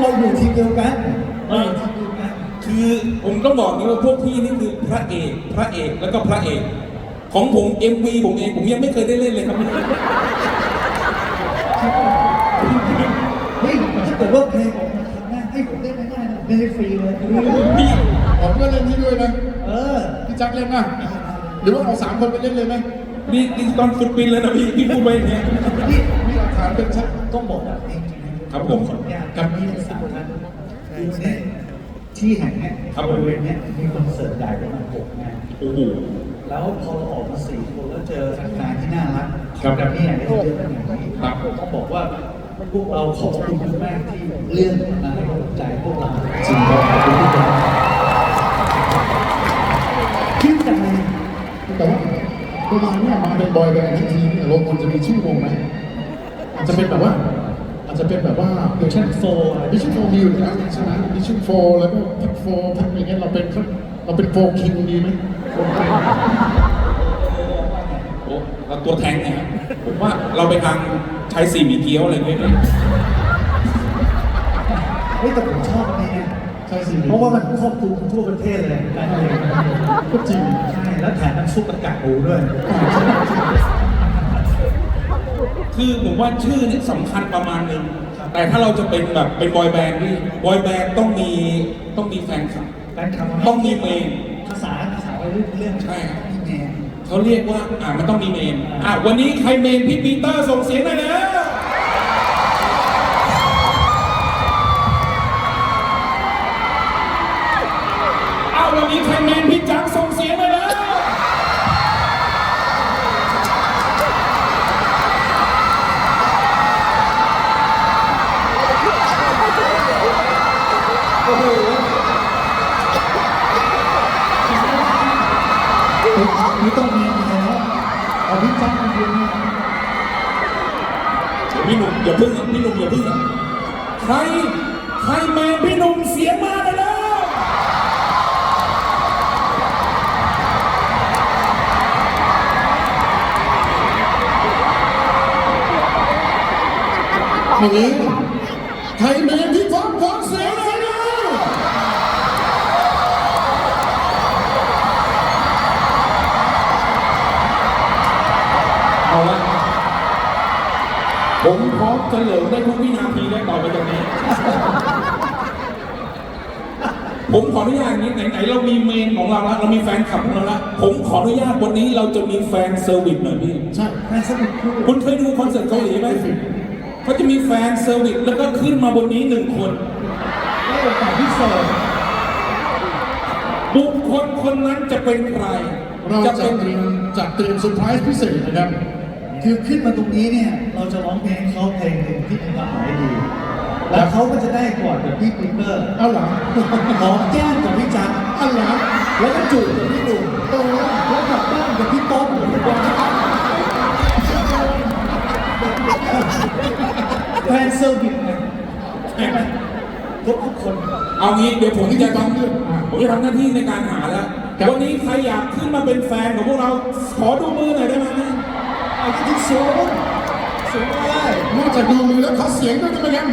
เราอยู่ทีมเดียวกันเราอยู่ทีมเดียวกัน คือผมต้องบอกนี้ว่าพวกพี่นี่คือพระเอกพระเอกแล้วก็พระเอกของผม MV ผมเองผมยังไม่เคยได้เล่นเลยครับเฮ้ยถ้าเกิดว่าเพลงออกมาทำหน้าให้ผมได้ไม่ได้นะไม่ให้ฟรีเลยพี่ผมก็เล่นที่ด้วยนะเออพี่แจ็คเล่นนะหรือว่าเอาสามคนไปเล่นเลยไหมนี่นี่ตอนฝึกบินแล้วนะพี่พี่พูดไปอย่างเงี้ยนี่มีหลักฐานเป็นชัดต้องบอกแบบนี้จริงๆนะ ครับผมขออนุญาตกับพี่ทั้งสามท่านคือวันนี้ที่แห่งเนี้ยครับผม บริเวณเนี้ยมีคอนเสิร์ตใหญ่ประมาณหกงานโอ้โห แล้วพอเราออกมาสี่คนแล้วเจอแฟนๆที่น่ารักครับแบบนี้อย่างที่เจอกันอย่างนี้ครับต้องบอกว่าพวกเราขอบคุณคุณมากที่เลื่อนมาให้กำลังใจพวกเราจริงๆขอบคุณที่เป็นคิดจังเลยแต่ว่าประมาณเนี้ยมาเป็นบอยแบนด์ทั้งทีเนี่ยเราควรจะมีชื่อวงไหมอาจจะเป็นแบบว่าอา จะเป็นแบบว่าเวอร์ชันโฟร์อะไรมิชชั่นโฟมีอยู่แล้วใช่ไหมมิชชั่นโฟแล้วก็พักโฟพักอะไรเงี้ยเราเป็นเราเป็นโฟคิงดีไหมโอ้เราตัวแทงไงครับผมว่าเราไปทางใช้สี่หมีเกี๊ยวอะไรเงี้ยเฮ้ยแต่ผมชอบนนี้นะใช่สิเพราะว่ามันครอบคลุมทั่วประเทศเลยการเพลงก็จริงใช่แล้วแถมมันซุปกับกากหมูด้วย คือผมว่าชื่อเนี่ยสำคัญประมาณหนึงแต่ถ้าเราจะเป็นแบบเป็นบอยแบนด์นี่บอยแบนด์ต้องมีต้องมีแฟนคลับแฟนคลับต้องมีเมนภาษาภาษาวัยรุ่นเรื่องใช่ครับมีแนวเขาเรียกว่าอ่ามันต้องมีเมนอ่าวันนี้ใครเมนพี่ปีเตอร์ส่งเสียงหน่อยนะ พี่หนุ่มอย่าพึ่งพี่หนุ่มอย่าพึ่งใครใครมาพี่หนุ่มเสียงมาเลยนะอย่างนี้ ทุกวินาทีได้ต่อไปจากนี้ ผมขออนุญาตอย่างนี้ไหนๆเรามีเมนของเราแล้วเรามีแฟนคลับของเราแล้วผมขออนุญาตวันนี้เราจะมีแฟนเซอร์วิสหน่อยพี่ ใช่แฟนสนุกคู่คุณเคยดูคอนเสิร์ตเกาหลีไหมเขาจะมีแฟนเซอร์วิสแล้วก็ขึ้นมาบนนี้หนึ่งคนได้โอกาสพิเศษบุคคลคนนั้นจะเป็นใคร เราจะจะเป็นเตรียมจัดเตรียมเซอร์ไพรส์พิเศษนะครับ คือขึ้นมาตรงนี้เนี่ย เราจะร้องเพลงให้เขาเพลงหนึ่งที่เป็นความหมายดี แล้วเขาก็จะได้กอดกับพี่ปีเตอร์เอาหลังหอมแก้มกับพี่จังเอาหลังแล้วก็จูบกับพี่หนุ่มโตแล้วกลับบ้านกับพี่ป๊อปแฟนเซอร์วิสนะใช่ไหมทุกทุกคน เอางี้เดี๋ยวผมจะฟังเรื่องผมจะทำหน้าที่ในการหาแล้วครับวันนี้ใครอยากขึ้นมาเป็นแฟนของพวกเรา ขอดูมือหน่อยได้ไหม ไอ้ที่สูงสูงอะไรนอกจากดูมือแล้วขอเสียงด้วยได้ไหมครับ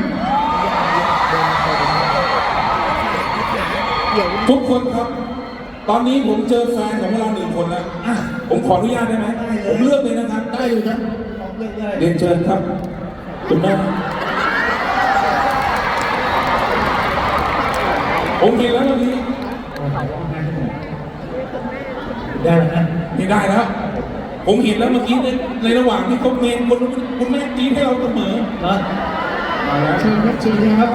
ทุกคนครับ ตอนนี้ผมเจอแฟนของพวกเราหนึ่งคนแล้วอะผมขออนุญาตได้ไหมได้เลยผมเลือกเลยนะครับ ได้เลยครับออกเรื่องได้เรียนเชิญครับคุณแม่ผมเห็นแล้ววันนี้ได้แล้วนะนี่ได้แล้ว ผมเห็นแล้วเมื่อกี้ในในระหว่างที่เขาเมนคนคุณแม่กรีดให้เราเสมอแล้วมาแล้วเชิญครับเชิญครับ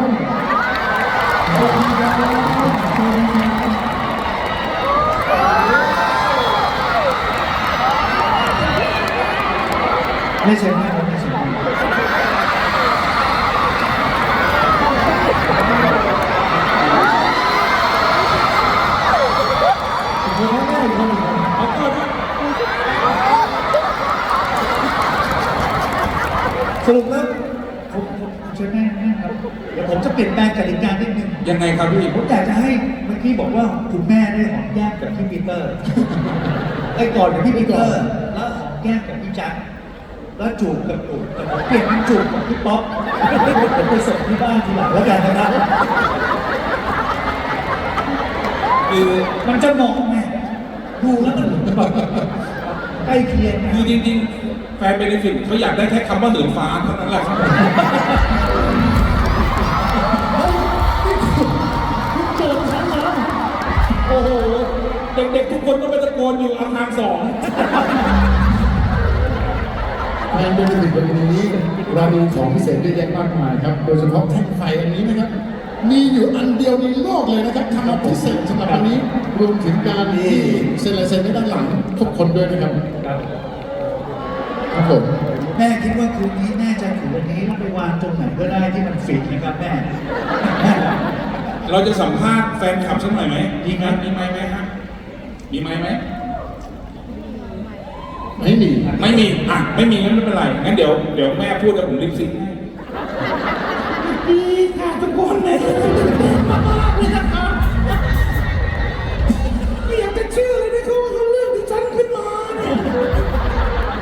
ไม่ใช่ไม่ไม่ใช่ สรุปแล้วผมผมผมใช้แม่นะครับเดี๋ยวผมจะเปลี่ยนแปลงกติกานิดนึงยังไงครับพี่ผมอยากจะให้เมื่อกี้บอกว่าคุณแม่ได้หอมแก้มกับพี่ปีเตอร์ไอ้ก่อนกับพี่ปีเตอร์แล้วหอมแก้มกับพี่จักรแล้วจูบกับจูบแต่ผมเปลี่ยนเป็นจูบกับพี่ป๊อปผมไปส่งที่บ้านทีหลังแล้วกันนะครับคือมันจะเหมาะไงดูแล้วมันแบบ ใกล้เคียงไงคือจริงๆแฟนเบนฟิตเขาอยากได้แค่คำว่าเหินฟ้าเท่านั้นแหละครับเจอฉันแล้วโอ้โห เด็กๆทุกคนก็ไปตะโกนอยู่อาคารสองแอนเบนฟิตวันนี้เรามีของพิเศษเยอะแยะมากมายครับ โดยเฉพาะแท่งไฟอันนี้นะครับ มีอยู่อันเดียวในโลกเลยนะครับทำมาพิเศษสำหรับวันนี้รวมถึงการที่เซ็นลายเซ็นไว้ด้านหลังทุกคนด้วยนะครับครับครับผมแม่คิดว่าคืนนี้แม่จะถืออันนี้แล้วไปวางตรงไหนก็ได้ที่มันฟิตนะครับแม่แม่เราจะสัมภาษณ์แฟนคลับสักหน่อยไหมมีไหมมีไหมไหมฮะมีไหมไหมไม่มี ไม่มีอะไม่มีงั้นไม่เป็นไรงั้นเดี๋ยวเดี๋ยวแม่พูดกับผมลิปซิงค์ ให้ดีค่ะทุกคนเลยมากๆเลยนะคะไม่อยากจะเชื่อเลยนะเขาว่าเขาเลือกดิฉันขึ้นมาเนี่ย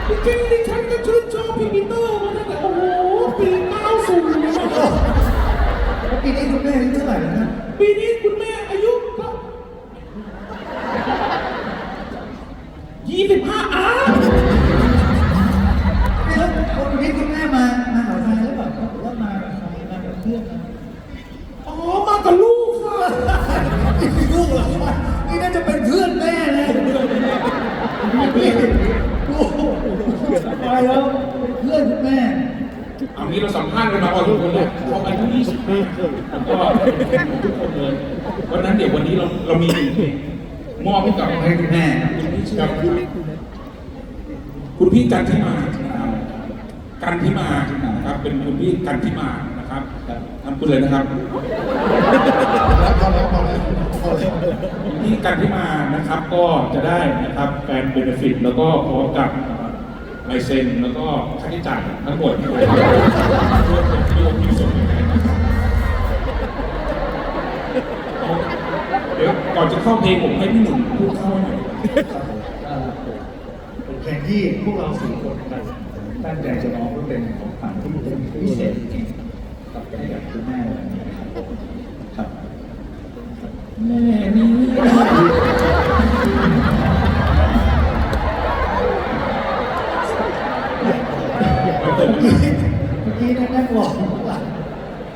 จริงๆดิฉันก็ชื่นชอบพี่ปีเตอร์มาตั้งแต่โอ้โหปี90เลยนะแล้วปีนี้คุณแม่อายุเท่าไหร่แล้วนะปีนี้คุณแม่อายุก็ยี่สิบห้าอ้าแล้ววันนี้คุณแม่มา มาหาแฟนหรือเปล่าหรือว่ามากับใครมากับเพื่อนนะ อ๋อ มากับลูกค่ะ หลูกเหรอนี่น่าจะเป็นเพื่อนแม่นะนี่โอ้โหตายแล้วเป็นเพื่อนแม่เอางี้เราสัมภาษณ์กันมาพอสมควรแล้วเขาอายุยี่สิบห้าก็ทุกคนเลยวันนั้นเดี๋ยววันนี้เราเรามีมอบให้กับให้คุณแม่กับคุณคุณพี่กันที่มานะครับกันที่มาครับเป็นคุณพี่กันที่มา ทำคุณเลยนะครับแล้วพอแล้วพอแล้วพอแล้วที่กันที่มานะครับก็จะได้นะครับแฟนเบนฟิตแล้วก็พร้อมกับลายเซ็นแล้วก็ค่าใช้จ่ายทั้งหมดที่ผมช่วยผมที่ผมที่ส่งไปให้นะครับเดี๋ยวก่อนจะเข้าเพลงผมให้พี่หนุ่มพูดเข้าหน่อยเอ่อเป็นเพลงที่พวกเราสี่คนกันตั้งใจจะร้องเพื่อเป็นของขวัญที่พิเศษจริง ให้กับคุณแม่นะครับแม่นี่เมื่อกี้นั่นนั่งหลอกอยู่า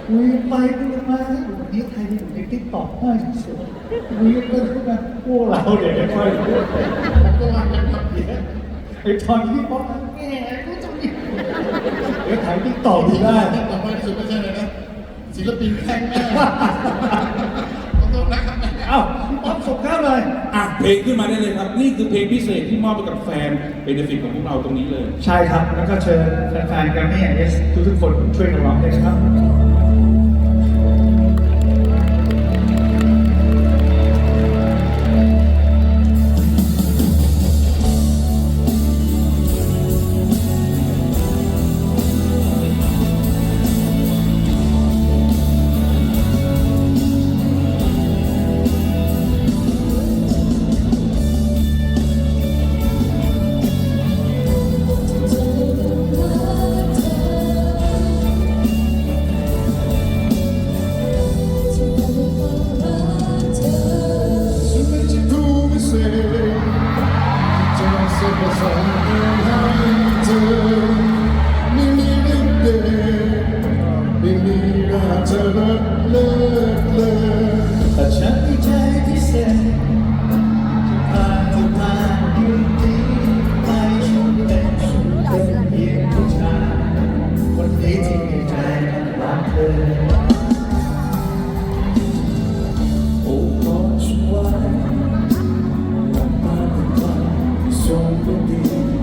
คุยไปคุยมานนี้ใครที่อยู่ในติ๊กต็อกมากที่สุดคุยกันทุกกันพวกเราเนี่ยไม่ค่อยพูดผมก็ว่ากันครับเดี๋ยวไอ้ตอนที่พ่อก เดี๋ยวถ่ายติ๊กต็อกดูได้แต่ต่อไปสุดไม่ใช่เลยนะศิลปินแข่งแม่ขอโทษนะครับแม่เอ้าพี่ป๊อปส่งข้าวเลยอะเพลงขึ้นมาได้เลยครับ นี่คือเพลงพิเศษที่มอบไปกับแฟนเบนฟิตของพวกเราตรงนี้เลย ใช่ครับ แล้วก็เชิญแฟนๆแกรมมี่เอสทุกๆคนช่วยกันร้องด้วยนะครับ ส่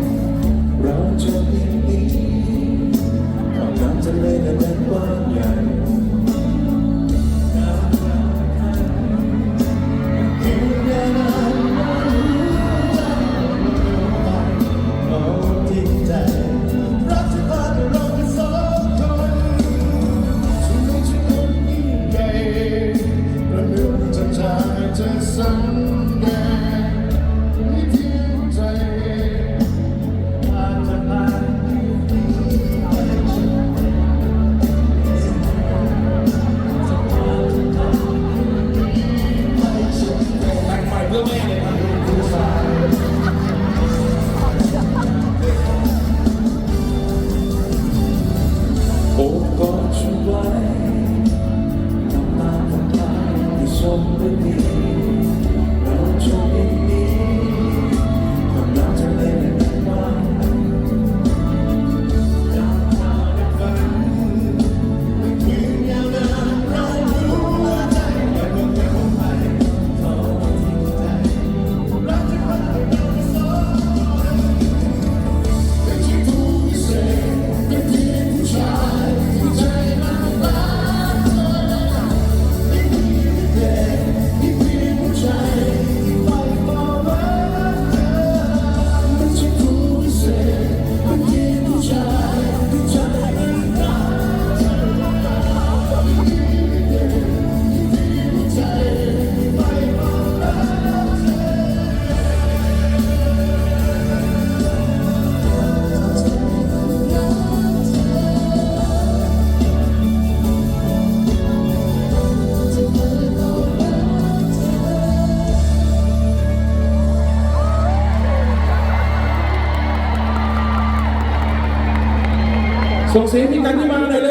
ส่งเสียงพี่กันที่มาหน่อยเลย